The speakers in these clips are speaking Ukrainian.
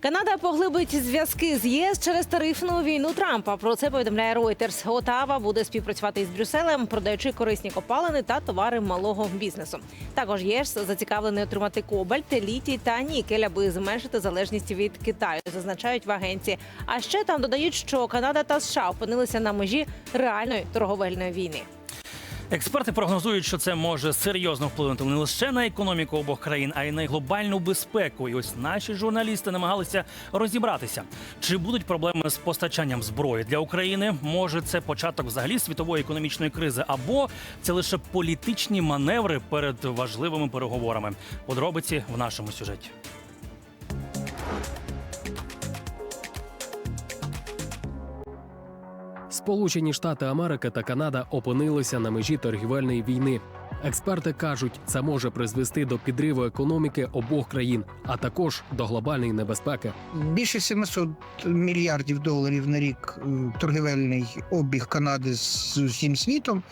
Канада поглибить зв'язки з ЄС через тарифну війну Трампа. Про це повідомляє Reuters. Отава буде співпрацювати із Брюсселем, продаючи корисні копалини та товари малого бізнесу. Також ЄС зацікавлений отримати кобальт, літій та нікель, аби зменшити залежність від Китаю. Зазначають в агенції. А ще там додають, що Канада та США опинилися на межі реальної торговельної війни. Експерти прогнозують, що це може серйозно вплинути не лише на економіку обох країн, а й на глобальну безпеку. І ось наші журналісти намагалися розібратися, чи будуть проблеми з постачанням зброї для України. Може, це початок взагалі світової економічної кризи, або це лише політичні маневри перед важливими переговорами. Подробиці в нашому сюжеті. Сполучені Штати Америки та Канада опинилися на межі торгівельної війни. Експерти кажуть, це може призвести до підриву економіки обох країн, а також до глобальної небезпеки. Більше 700 мільярдів доларів на рік торгівельний обіг Канади з усім світом.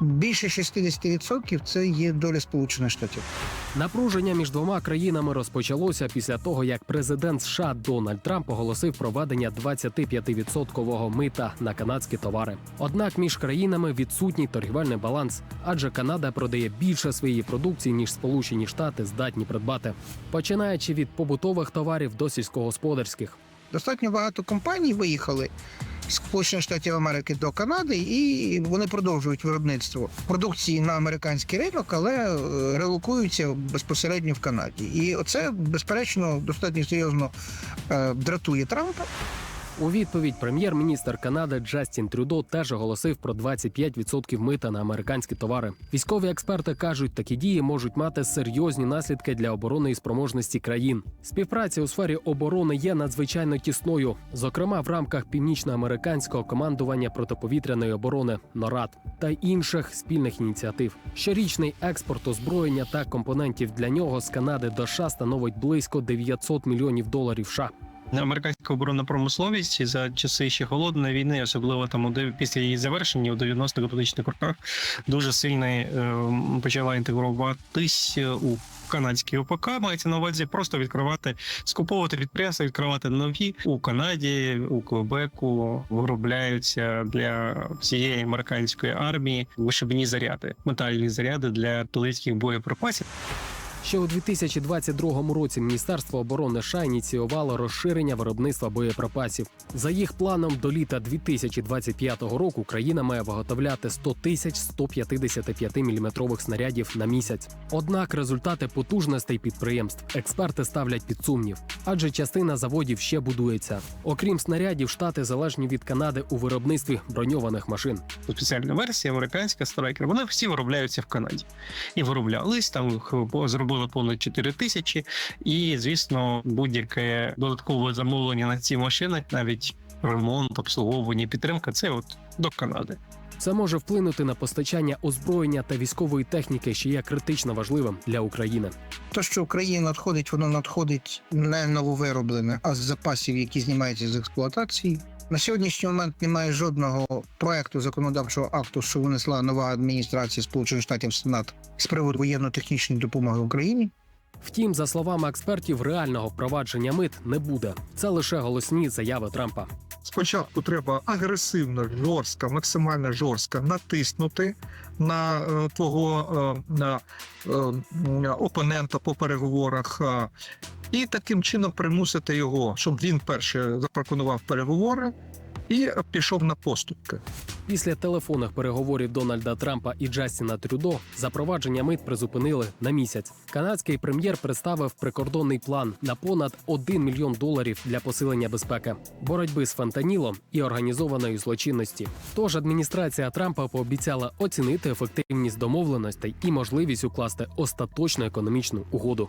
Більше 60% це є доля Сполучених Штатів. Напруження між двома країнами розпочалося після того, як президент США Дональд Трамп оголосив проведення 25% мита на канадські товари. Однак між країнами відсутній торгівельний баланс, адже Канада продає більше своєї продукції ніж Сполучені Штати здатні придбати, починаючи від побутових товарів до сільськогосподарських. Достатньо багато компаній виїхали з Сполучених Штатів Америки до Канади, і вони продовжують виробництво продукції на американський ринок, але е, релокуються безпосередньо в Канаді. І оце, безперечно, достатньо серйозно е, дратує Трампа. У відповідь прем'єр-міністр Канади Джастін Трюдо теж оголосив про 25% мита на американські товари. Військові експерти кажуть, такі дії можуть мати серйозні наслідки для оборонної спроможності країн. Співпраця у сфері оборони є надзвичайно тісною, зокрема в рамках північноамериканського командування протиповітряної оборони НОРАД та інших спільних ініціатив. Щорічний експорт озброєння та компонентів для нього з Канади до США становить близько 900 мільйонів доларів США. Американська оборонна промисловість за часи ще холодної війни, особливо там після її завершення у 90-х 2000 роках, дуже сильно е, почала інтегруватись у канадський ОПК. Мається на увазі просто відкривати, скуповувати підприємства, відкривати нові у Канаді, у Квебеку виробляються для всієї американської армії вишибні заряди, метальні заряди для артилерійських боєприпасів. Ще у 2022 році Міністерство оборони США ініціювало розширення виробництва боєприпасів. За їх планом, до літа 2025 року країна має виготовляти 100 тисяч 155 мм снарядів на місяць. Однак результати потужностей підприємств експерти ставлять під сумнів, адже частина заводів ще будується. Окрім снарядів, штати залежні від Канади у виробництві броньованих машин. спеціальна версія, американська страйкер, вони всі виробляються в Канаді. І вироблялись там їх зробили понад 4 тисячі. І звісно, будь-яке додаткове замовлення на ці машини, навіть ремонт, обслуговування, підтримка це от до Канади. Це може вплинути на постачання озброєння та військової техніки, що є критично важливим для України. То, що Україна надходить, воно надходить не нововироблене, а з запасів, які знімаються з експлуатації. На сьогоднішній момент немає жодного проекту законодавчого акту, що винесла нова адміністрація Сполучених Штатів Сенат з приводу воєнно-технічної допомоги Україні. Втім, за словами експертів, реального впровадження мит не буде. Це лише голосні заяви Трампа. Спочатку треба агресивно, жорстко, максимально жорстко натиснути на е, твого е, на, е, опонента по переговорах. і таким чином примусити його, щоб він перше запропонував переговори і пішов на поступки. Після телефонних переговорів Дональда Трампа і Джастіна Трюдо запровадження мит призупинили на місяць. Канадський прем'єр представив прикордонний план на понад 1 мільйон доларів для посилення безпеки, боротьби з фентанілом і організованої злочинності. Тож адміністрація Трампа пообіцяла оцінити ефективність домовленостей і можливість укласти остаточну економічну угоду.